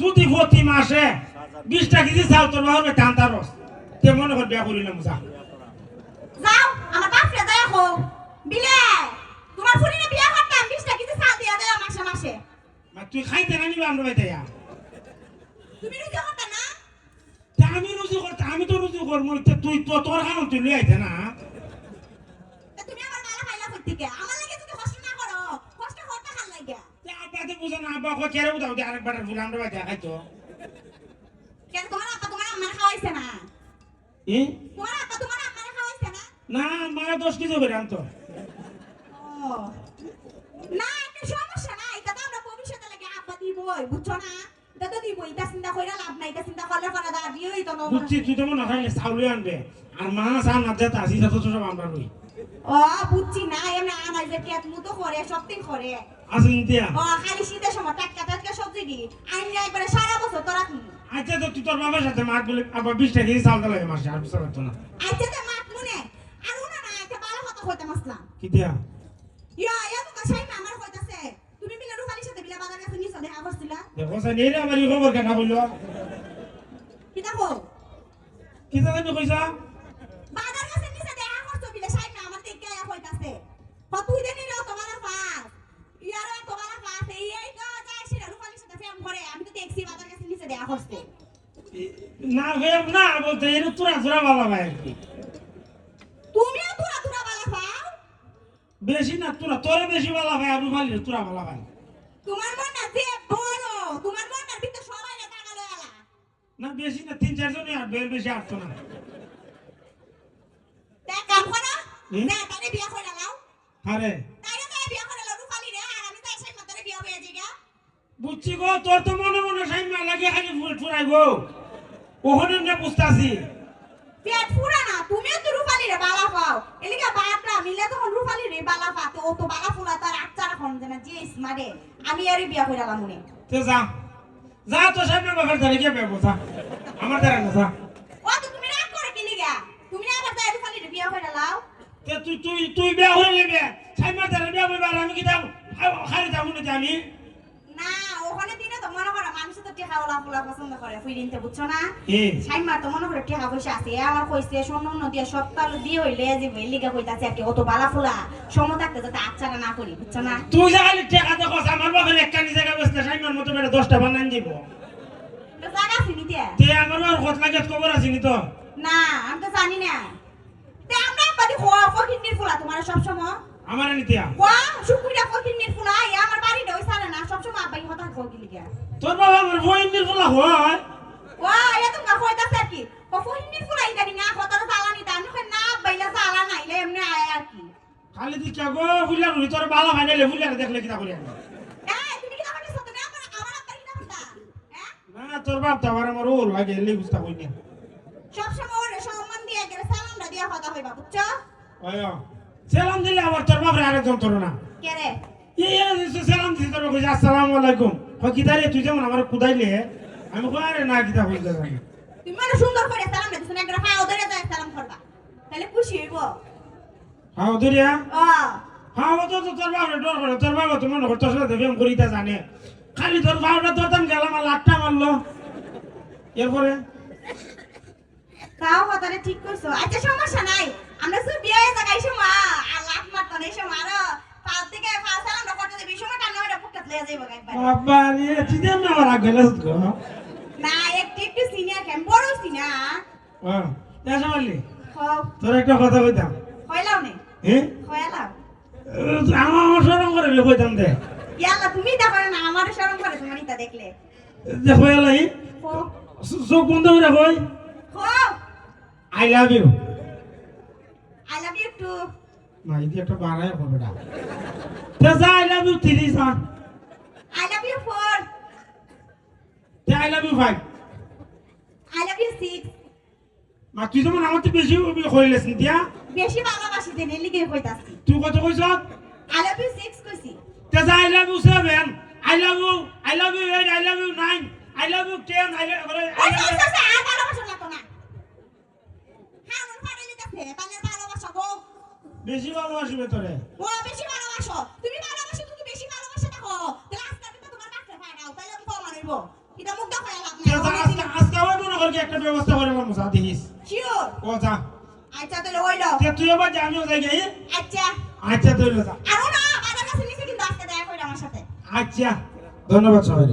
যদি প্রতি মাসে বিশটা কেজি চাল তোর বাবার ধান তার রস। তে মনে কর বিয়া করিলাম যা যাও আমার বাপরে দয়া হো বিলে তোমার ফুরিনে বিয়া করতাম বিশটা চাল দিয়া দেয় মাসে মাসে। মা তুই খাইতে না নিবি আমরা বাইতে তুমি রুজি করতা না? তা আমি রুজি করতে আমি তো রুজি করব তুই তো তোর কারণ তুই লিয়ে আইতে না। তুমি আমার মালা খাইলা কই থেকে আমার লাগে তুমি কষ্ট না করো কষ্ট করতে ভালো লাগে তে তো বুঝো না আব্বা কো কেরে উদাও দে আরেকবার ফুল আমরা বাইতে খাইতো কেন তোমার আপা তোমার আম্মার খাওয়াইছে না? তোমার আপা তোমার আম্মার খাওয়াইছে না? না মারা দশ কেজি করে আনতো। ও। না একটা সমস্যা না এটা তো আমরা ভবিষ্যতে লাগে আব্বা দিবই বুঝছ না? এটা তো দিবই এটা চিন্তা কইরা লাভ নাই এটা চিন্তা করলে পরে দা দিওই তো না বুঝছি তুই তো মনে চাউলে আনবে। আর মা চা না যেতে আসি যত সব আমরা রই ও বুঝছি না এমনি আনাই যে কেত মুতো করে করে। আসুন দিয়া ও খালি শীতের সময় টাটকা টাটকা সবজি দি। আইন একবারে সারা বছর তোরা কি আচ্ছা তো তুই তোর বাবার সাথে মার বলে আবার বিশ টাকা চাল দিলে মাসে আর বুঝতে পারতো না। আচ্ছা তো মাত মনে? আর উনা না একটা ভালো কথা কইতে মাসলাম কি দিয়া ইয়া ইয়া তো কাছাই না আমার তুমি বিলে রুখালির সাথে বিলে বাজার কাছে নিছো দেখা করছিলা। দেখো স্যার নেই আমার খবর কেনা বলল? কি দেখো? কি জানি কইসা বাজার কাছে নিছে দেখা করছ বিলে সাই না আমার থেকে আয়া কইতাছে হ তুই দেনি রে তোমার পাস ইয়ার তোমার পাস এই এই তো যায় সেটা রুখালির সাথে ফেম করে আমি তো দেখছি বাজার কাছে নিছে দেখা করছে না ভেব না বলতে এর তোরা তোরা বাবা ভাই আর কি। তুমিও তুরা তুরা বালা পাও বেশি না তোরা তোরে বেশি বালা ভাই আর রুমালি তোরা বালা ভাই। তোমার মন না যে বড় তোমার মন না ভিতর সবাই না টাকা লয় আলা না বেশি না তিন চারজনই আর বের বেশি আটতো না। করো? হুম? না তারে বিয়া করে লাও আরে তারে তারে বিয়া করে লাও রুপালি রে আর আমি তাই সেই মাতারে বিয়া হয়ে যাইগা বুঝছি গো তোর তো মনে মনে সাইমা লাগে খালি ফুল ফুরাই গো। ওখানে না বুঝতাছি। পেট পুরা না তুমিও তো রুপালি রে বালা পাও। এলিকা বাপরা মিলে তখন রুপালি রে বালা পাতে ও তো বালা ফুলা তার আচ্ছা রাখন যে যে স্মারে আমি আর বিয়া করে লাম মনে তে যা যা তো সামনে বাবার ধারে গিয়ে বেবো যা। আমার ধারে না যা। ও তো তুমি রাগ করে কি লিগা তুমি না আবার তাই রুপালি রে বিয়া করে লাও তে তুই তুই তুই বিয়া হয়ে নেবে। সাইমা ধারে বিয়া হইবার আমি কি দাম খালি যাব না যে আমি না ওখানে দিনে তো মনে করো মানুষ তো টেকা ওলা ফুলা পছন্দ করে ফুই দিনতে বুঝছ না? এ তো মনে করে টেকা পয়সা আছে। আমার কইছে স্বর্ণ উন্ন দিয়ে সপ্তাহ দিয়ে হইলে যে লিগা কইতাছে আর কি অত বালা ফুলা। সময় থাকতে যাতে আচ্ছাটা না করি বুঝছ না? তুই যা খালি টেকা দেখো আমার বাবার একটা নিজে বেসলে সাইমার মতো বেড়ে দশটা বানান দিব। তো জায়গা আছে নিতে তে আমার আর কত লাগে খবর আছে নি তো না আমি তো জানি না। তে আমরা বাড়ি হওয়া ফকিন্নির ফুলা তোমার সব সময় আমার ওয়া ফকিন্নির ফুলা আমার বাড়ি দই সারে না সব সময় আব্বাই কথা কই কি লিগা তোর বাবা আমার বইন্দির ফুলা হয় ওয়া এ তো না কইতাছে কি ও ফকিন্নির ফুলা ইদানি না কথা জ্বালানি কই না আব্বাইলা জ্বালা নাইলে এমনি আয় আর কি খালি দি কে গো ফুলা রুই তোর বালা ভাইলে ফুলা দেখলে কিটা করি আমি এই তুমি না তোর বাপ তো আমার আমার ওর লাগে এলি বুঝতা কই না সব সময় ওরে সম্মান দিয়ে গেলে সালামটা দিয়া কথা হইবা বুঝছ ওই সেলাম দিলে আবার তোর বাপরে আরেকজন তোর না কে রে এই সেলাম কইছে আসসালামু আলাইকুম। কই কিতা রে তুই যেমন আমার কুদাইলে আমি কই আরে না কিতা তুমি মানে সুন্দর করে সালাম দিছো একটা পা ওদের যায় সালাম করবা। তাহলে খুশি হইব। হ্যাঁ ধরিয়া? ও। হ্যাঁ ও তো তো তোর বাপরে ডর করে তোর বাবা তো মনে সাথে প্রেম করিতে জানে। খালি তোর বাবাটা গেলাম আর লাটটা মারলো। এরপরে? তাও কথাটা ঠিক করছ আচ্ছা সমস্যা নাই। আমরা শুধু বিয়ে হয়ে যাই সময় আর লাখ মারতো না এই সময় আরও। পাঁচ থেকে পাঁচ সালামটা বাবা রে গো। না একটু একটু সিনিয়র কেন বড় সিনা হ্যাঁ এসে মারলি তোর একটা কথা কইতাম। নে। হ্যাঁ হইলাও আমার সরম করে কইতাম দে। তুমি দেখো না আমার শরম করে তোমার ইতা দেখলে। হইলাই হো। চোখ বন্ধ করে কই I love you I love you two না ইদি একটা হবে না। তে আই লাভ ইউ থ্রি যা আই লাভ ইউ ফোর তে I love you five I love you six মা তুই যেমন আমার তো বেশি হইলেস দিয়া বেশি ভালোবাসি দেন লিগে কইতাছি তুই কত কইছ আই লাভ ইউ সিক্স কইছি তে যা I love you seven I love you I love you eight I love you nine I love you ten I love ওই ইউ তো সে আর ভালোবাসা লাগতো না হ্যাঁ মন লিতাছে ভালোবাসা গো বেশি ভালোবাসবে তোরে ও বেশি ভালোবাসো ব্যবস্থা করে আমার মজা দেখিস। শিওর ও যা। আচ্ছা তাহলে হইল। তে তুই আবার আমিও যাই গাই আচ্ছা। আচ্ছা তুই যা। আরও না বাবার কাছে নিচে কিন্তু আজকে দেখা কইরা আমার সাথে। আচ্ছা। ধন্যবাদ সবাই